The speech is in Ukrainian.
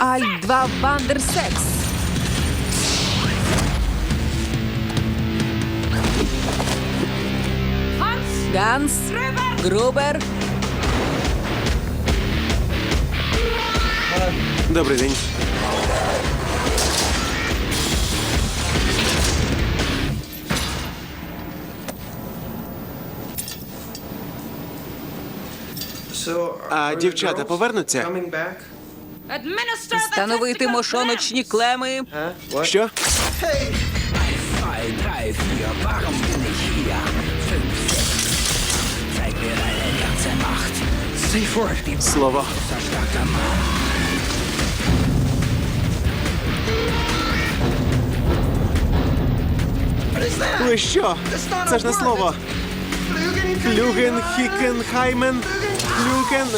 Аль-2 Вандерсекс. Ганс, Грубер, Добрий день. А дівчата повернуться? Встановити мошоночні клеми. Що? Слово. Ви що? Це ж не слово. Флюген, Хікен, Хаймен, Флюген.